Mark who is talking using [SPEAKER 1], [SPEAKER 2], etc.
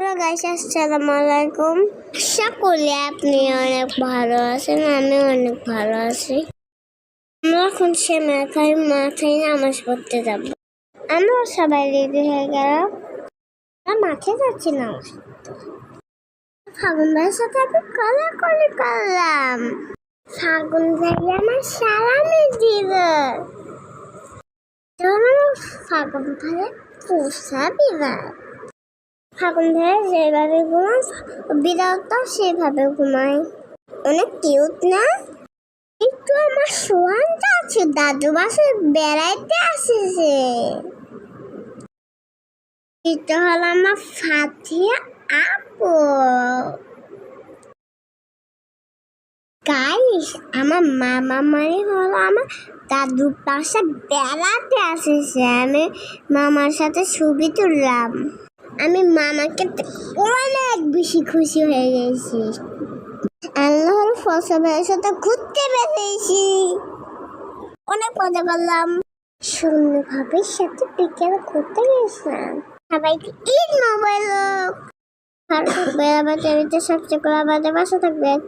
[SPEAKER 1] Hello guys আসসালামু আলাইকুম আশা করি আপনি অনেক ভালো আছেন, আমি অনেক ভালো আছি। আমরা এখন সে মাথায় মাথায় নামাজ পড়তে যাব। আমরা সবাই রেডি হয়ে গেলাম। আমরা মাঠে যাচ্ছি নামাজ ফাগুন ভাইয়ের সাথে আমি কলাকলি করলাম। ফাগুন ভাই আমার সালামি দিল ফাগুন ভাইয়ের পোষা বিবাহ ফাগুন ভাইয়া যেভাবে ঘুমায় বিড়ালটাও সেভাবে ঘুমায়। অনেক কিউট না? একটু আমার সোয়ানটা আছে, দাদু বাসে বেড়াইতে আসেছে। এটা হলো আমার ফাতিয়া আপু। গাইস আমার মামা মানে হলো আমার দাদুর পাশে বেড়াতে আসেছে। আমি মামার সাথে ছবি তুললাম। আমি মামাকে অনেক বেশি খুশি হয়ে গেছি। আল্লাহর ফসলের সাথে ঘুরতে বেরিয়েছি। অনেক মজা করলাম। সুন্দরভাবে সাথে বিকেল ঘুরতে গেছিলাম। সবাইকে ঈদ মোবাইল আর বেড়াবার সবচেয়ে করে আমাদের বাসা থাকবেন।